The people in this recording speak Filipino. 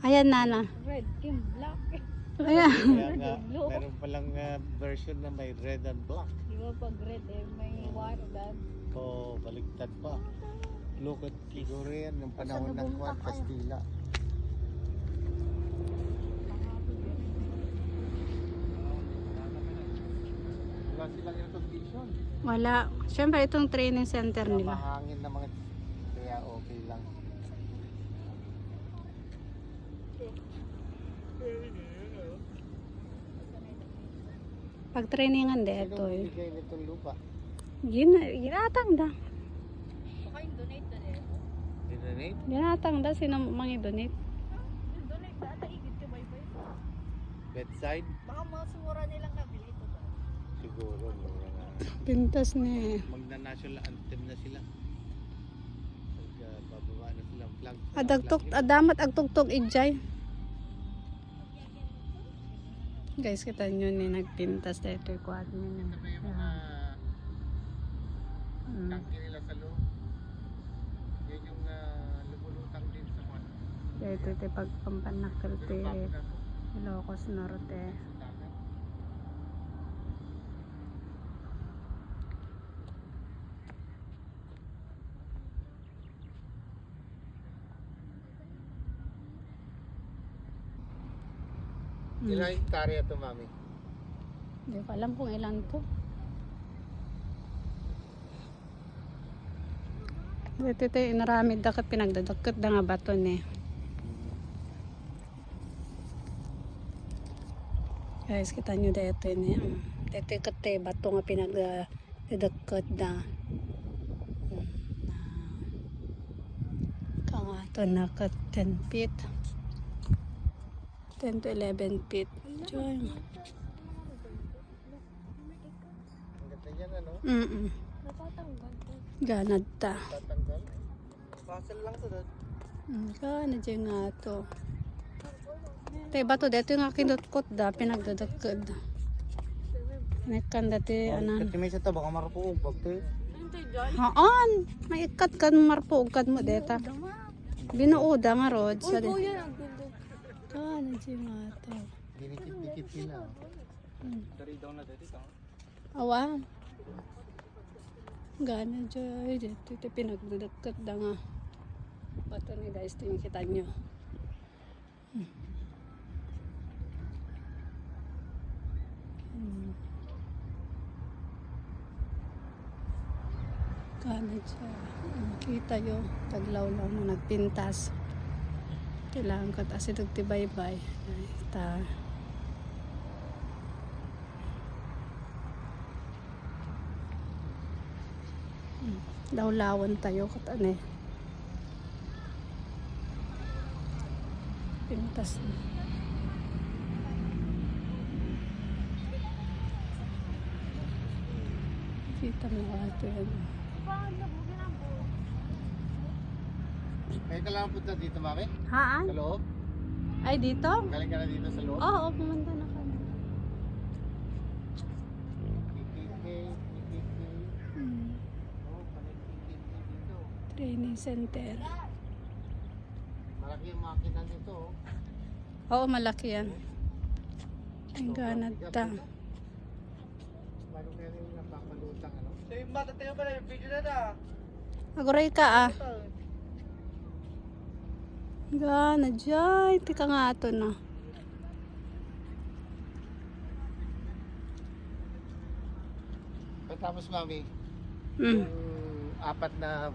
Ayan, Nana. Red kim black. Ayan. Kaya nga, meron palang ah, version na may red and black. Di ba pag red eh may white dan. O, baligtad pa. Look at siguro yan, yung panahon ng Juan Castilla. Wala silang air condition. Wala. Siyempre, itong training center nila. mahangin na mga kaya okay lang. Pag trainingan de, ito eh. nitong lupa? Gina, ginatang da. Baka yung donate na eh. Dinanate? Ginatang da, sino mangi donate. Donate na ata igit ka bay bay. Bedside? Baka masumura nilang nabili ito ba? Siguro. nga. Pintas ni. Magna-national anthem na sila. Pag uh, bababa na silang flag. Adagtok, adamat agtugtog ijay. Guys, kita nyo ni nagpintas dito yung kuhat nyo. Ito ba yung mga Mm. tangke nila sa loob? Yan yung uh, lumulutang din sa kwan. Dito ito pagpampanakal ti Ilocos Norte. Mm. Ilang hektarya to, mami? Hindi ko alam kung ilan to. Dito ito inarami dakat pinagdadakot da nga bato ni. Guys, kita nyo dito ni. Um, dito yung kate bato nga pinagdadakot da. Um, Kangato na ka 10 feet. 10 to 11 feet. Diyan. Natatanggal ko. Ganad ta. Puzzle lang to doon. Mm, Kana dyan nga to. Te ba to dito nga kinutkot da pinagdadakad. Nekan dati anan. Kasi may isa to, baka marupuog. Bakit? Hintay dyan. Haan, may ikat kan marpuog kad mo deta. Binuuda nga rod sa Uy, de. kuya, ang gundo. Kana dyan nga to. Dinikit-dikit sila. Mm. Na dito. Awa. Gana dyan. Dito ito pinagdadakad da nga. Bato ni guys, ito yung kita nyo. Hmm. Kana siya. Kita yo, taglaw lang mo nagpintas. Kailangan ka kasi nagtibay-bay. Ay, Ta. Hmm. Lawlawan tayo kat ane. Pintas na. Kita mo nga ito yan. May kailangan punta dito, mami? Haan? Sa loob? Ay, dito? Galing ka na dito sa loob? Oo, pumunta na kami. Hmm. Oh. Training center. Malaki yung makina nito. oh. Oo, malaki yan. Ang ganad ta. Bago kaya yung napapalutang, ano? Agoray ka ah. Gana dyan. Tika nga ito na. Tapos, mami, Hmm. yung apat na